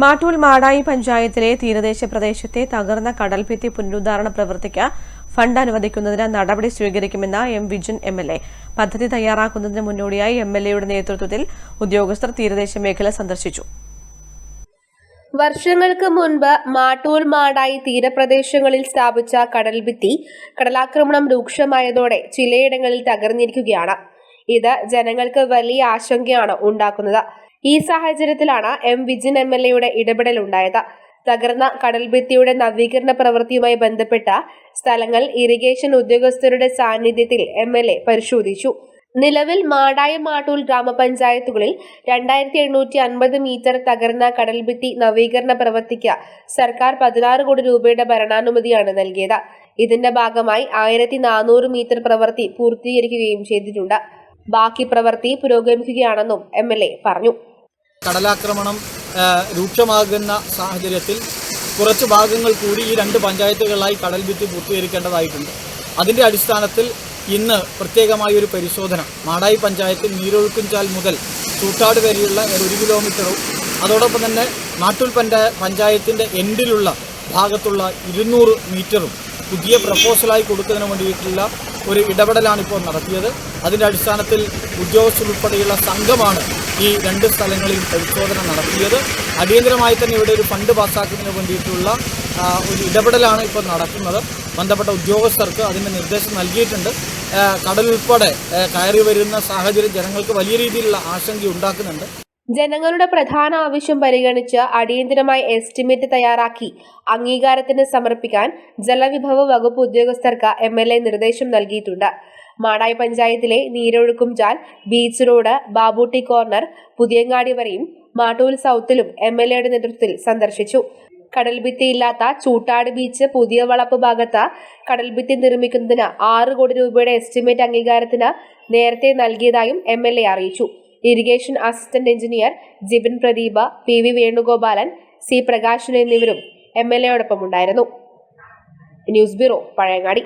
മാട്ടൂൽ മാടായി പഞ്ചായത്തിലെ തീരദേശ പ്രദേശത്തെ തകർന്ന കടൽഭിത്തി പുനരുദ്ധാരണ പ്രവൃത്തിക്ക് ഫണ്ട് അനുവദിക്കുന്നതിന് നടപടി സ്വീകരിക്കുമെന്ന് M Vijin M L A. പദ്ധതി തയ്യാറാക്കുന്നതിന് മുന്നോടിയായി എം എൽ എയുടെ നേതൃത്വത്തിൽ ഉദ്യോഗസ്ഥർ തീരദേശ മേഖല സന്ദർശിച്ചു. വർഷങ്ങൾക്ക് മുൻപ് മാട്ടൂൽ മാടായി തീരപ്രദേശങ്ങളിൽ സ്ഥാപിച്ച കടൽഭിത്തി കടലാക്രമണം രൂക്ഷമായതോടെ ചിലയിടങ്ങളിൽ തകർന്നിരിക്കുകയാണ്. ഇത് ജനങ്ങൾക്ക് വലിയ ആശങ്കയാണ് ഉണ്ടാക്കുന്നത്. ഈ സാഹചര്യത്തിലാണ് എം വിജിൻ എം എൽ എയുടെ ഇടപെടൽ ഉണ്ടായത് തകർന്ന കടൽഭിത്തിയുടെ നവീകരണ പ്രവൃത്തിയുമായി ബന്ധപ്പെട്ട സ്ഥലങ്ങൾ ഇറിഗേഷൻ ഉദ്യോഗസ്ഥരുടെ സാന്നിധ്യത്തിൽ എം എൽ എ പരിശോധിച്ചു. നിലവിൽ മാടായ മാട്ടൂൽ ഗ്രാമപഞ്ചായത്തുകളിൽ രണ്ടായിരത്തി എണ്ണൂറ്റി അൻപത് മീറ്റർ തകർന്ന കടൽഭിത്തി നവീകരണ പ്രവൃത്തിക്ക് സർക്കാർ പതിനാറ് കോടി രൂപയുടെ ഭരണാനുമതിയാണ് നൽകിയത്. ഇതിന്റെ ഭാഗമായി ആയിരത്തി നാനൂറ് മീറ്റർ പ്രവൃത്തി പൂർത്തീകരിക്കുകയും ചെയ്തിട്ടുണ്ട്. ബാക്കി പ്രവൃത്തി പുരോഗമിക്കുകയാണെന്നും എം പറഞ്ഞു. കടലാക്രമണം രൂക്ഷമാകുന്ന സാഹചര്യത്തിൽ കുറച്ച് ഭാഗങ്ങൾ കൂടി ഈ രണ്ട് പഞ്ചായത്തുകളിലായി കടൽ ഭിത്തി പൂർത്തീകരിക്കേണ്ടതായിട്ടുണ്ട്. അതിന്റെ അടിസ്ഥാനത്തിൽ ഇന്ന് പ്രത്യേകമായ ഒരു പരിശോധന മാടായി പഞ്ചായത്തിൽ നീരൊഴുക്കുംചാൽ മുതൽ ചൂട്ടാട് വരെയുള്ള ഒരു കിലോമീറ്ററും അതോടൊപ്പം തന്നെ നാട്ടൂൽ പഞ്ചായ പഞ്ചായത്തിന്റെ എൻഡിലുള്ള ഭാഗത്തുള്ള ഇരുന്നൂറ് മീറ്ററും പുതിയ പ്രപ്പോസലായി കൊടുക്കുന്നതിന് വേണ്ടിയിട്ടുള്ള ഒരു ഇടപെടലാണ് ഇപ്പോൾ നടത്തിയത്. അതിന്റെ അടിസ്ഥാനത്തിൽ ഉദ്യോഗസ്ഥരുൾപ്പെടെയുള്ള സംഘമാണ് ഈ രണ്ട് സ്ഥലങ്ങളിൽ പരിശോധന നടത്തിയത്. അടിയന്തരമായി തന്നെ ഇവിടെ ഒരു ഫണ്ട് പാസ്സാക്കുന്നതിന് വേണ്ടിയിട്ടുള്ള ഒരു ഇടപെടലാണ് ഇപ്പോൾ നടക്കുന്നത്. ബന്ധപ്പെട്ട ഉദ്യോഗസ്ഥർക്ക് അതിന്റെ നിർദ്ദേശം നൽകിയിട്ടുണ്ട്. കടലുൾപ്പെടെ കയറി വരുന്ന സാഹചര്യം ജനങ്ങൾക്ക് വലിയ രീതിയിലുള്ള ആശങ്ക ഉണ്ടാക്കുന്നുണ്ട്. ജനങ്ങളുടെ പ്രധാന ആവശ്യം പരിഗണിച്ച് അടിയന്തരമായി എസ്റ്റിമേറ്റ് തയ്യാറാക്കി അംഗീകാരത്തിന് സമർപ്പിക്കാൻ ജലവിഭവ വകുപ്പ് ഉദ്യോഗസ്ഥർക്ക് എം എൽ എ നിർദ്ദേശം നൽകിയിട്ടുണ്ട്. മാടായി പഞ്ചായത്തിലെ നീരൊഴുക്കും Chal beach road Babootty corner Puthiyangadi വരെയും മാട്ടൂൽ സൗത്തിലും എം എൽ എയുടെ നേതൃത്വത്തിൽ സന്ദർശിച്ചു. കടൽഭിത്തിയില്ലാത്ത ചൂട്ടാട് ബീച്ച് പുതിയ വളപ്പ് ഭാഗത്ത് കടൽഭിത്തി നിർമ്മിക്കുന്നതിന് ആറ് കോടി രൂപയുടെ എസ്റ്റിമേറ്റ് അംഗീകാരത്തിന് നേരത്തെ നൽകിയതായും എ അറിയിച്ചു. Irrigation assistant engineer Jibin Pradeepa P V Venugopalan C Prakashan എന്നിവരും എം എൽ എയോടൊപ്പം ഉണ്ടായിരുന്നു. News bureau Pazhayangadi.